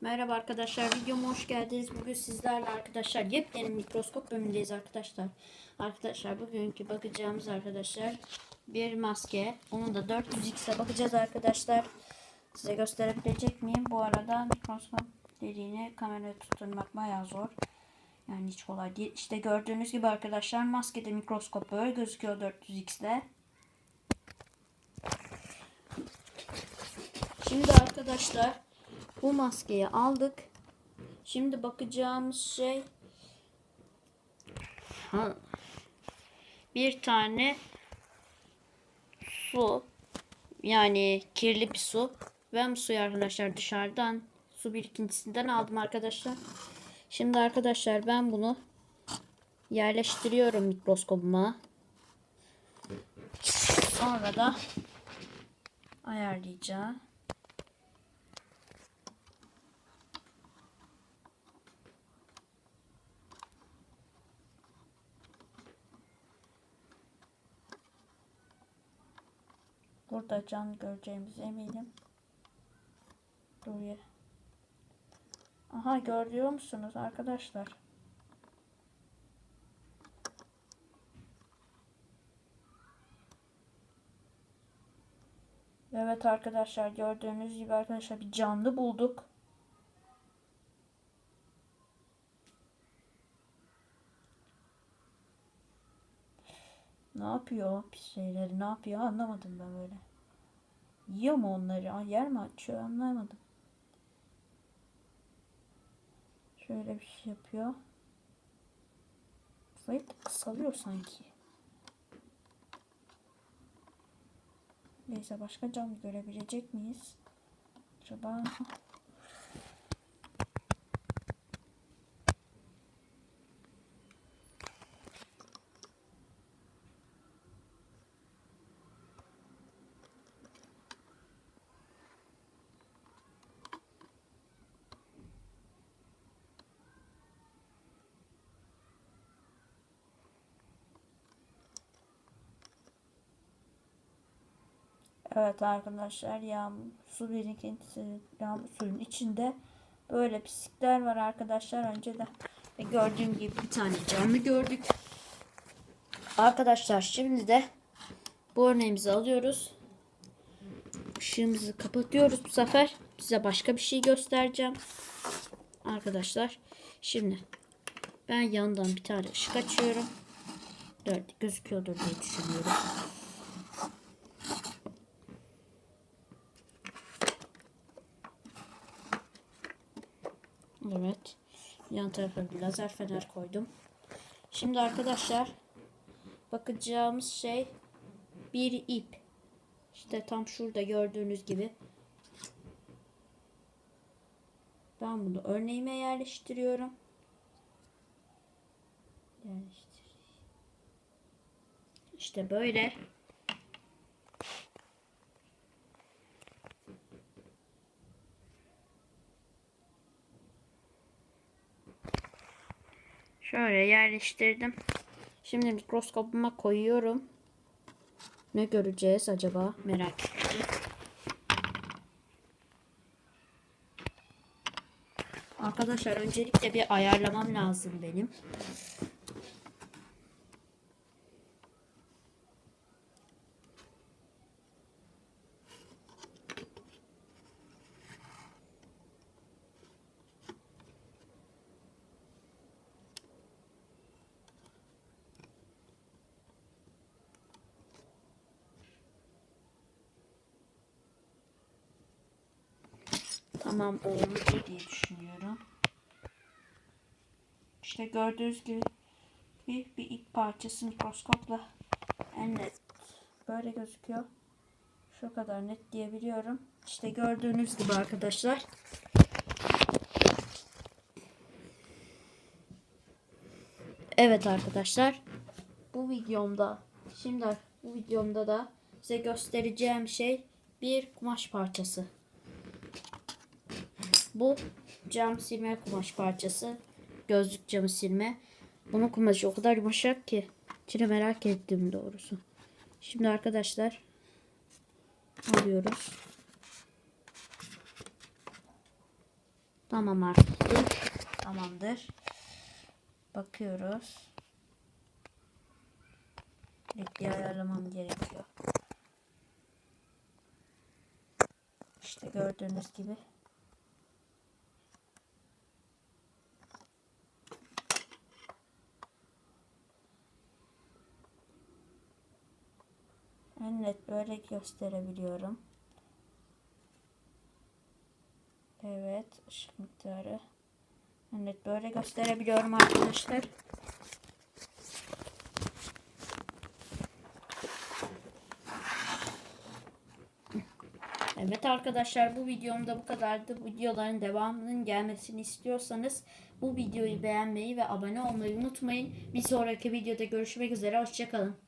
Merhaba arkadaşlar videoma hoş geldiniz. Bugün sizlerle arkadaşlar yepyeni mikroskop bölümündeyiz arkadaşlar. Arkadaşlar bugünkü bakacağımız arkadaşlar bir maske. Onun da 400x'e bakacağız arkadaşlar. Size gösterebilecek miyim? Bu arada mikroskop dediğini kameraya tutturmak bayağı zor. Yani hiç kolay değil. İşte gördüğünüz gibi arkadaşlar maskede mikroskop böyle gözüküyor 400x'de. Şimdi arkadaşlar bu maskeyi aldık. Şimdi bakacağımız şey ha, bir tane su yani kirli bir su. Ben bu suyu arkadaşlar dışarıdan su birikintisinden aldım arkadaşlar. Şimdi arkadaşlar ben bunu yerleştiriyorum mikroskopuma. Sonra da ayarlayacağım. Burada can göreceğimize eminim. Dur ya. Aha görüyor musunuz arkadaşlar? Evet arkadaşlar gördüğünüz gibi arkadaşlar bir canlı bulduk. Ne yapıyor pis şeyleri ne yapıyor anlamadım ben böyle. Yiyor mu onları? Aa, yer mi açıyor anlamadım. Şöyle bir şey yapıyor. Zayıf kısalıyor sanki. Neyse başka canlı görebilecek miyiz? Acaba Evet arkadaşlar yağmur su birikintisi yağmur suyun içinde böyle pislikler var arkadaşlar. Önce de gördüğüm gibi bir tane canlı gördük. Arkadaşlar şimdi de bu örneğimizi alıyoruz. Işığımızı kapatıyoruz bu sefer. Size başka bir şey göstereceğim. Arkadaşlar şimdi ben yandan bir tane ışık açıyorum. Evet gözüküyordur diye düşünüyorum. Evet. Yan tarafa bir lazer fener koydum. Şimdi arkadaşlar bakacağımız şey bir ip. İşte tam şurada gördüğünüz gibi. Ben bunu örneğime yerleştiriyorum. Yerleştir. İşte böyle. Şöyle yerleştirdim. Şimdi mikroskopuma koyuyorum. Ne göreceğiz acaba? Merak ettim. Arkadaşlar öncelikle bir ayarlamam lazım benim. Tamam oldu diye düşünüyorum. İşte gördüğünüz gibi bir, bir ip parçası mikroskopla en net böyle gözüküyor. Şu kadar net diyebiliyorum. İşte gördüğünüz gibi arkadaşlar. Evet arkadaşlar. Bu videomda şimdi bu videomda da size göstereceğim şey bir kumaş parçası. Bu cam silme kumaş parçası. Gözlük camı silme. Bunun kumaşı o kadar yumuşak ki. İçine merak ettim doğrusu. Şimdi arkadaşlar alıyoruz. Tamam artık. Tamamdır. Bakıyoruz. Renkli ayarlamam gerekiyor. İşte gördüğünüz gibi. En net böyle gösterebiliyorum. Evet, ışık miktarı. En net böyle gösterebiliyorum arkadaşlar. Evet arkadaşlar bu videom da bu kadardı. Videoların devamının gelmesini istiyorsanız bu videoyu beğenmeyi ve abone olmayı unutmayın. Bir sonraki videoda görüşmek üzere. Hoşçakalın.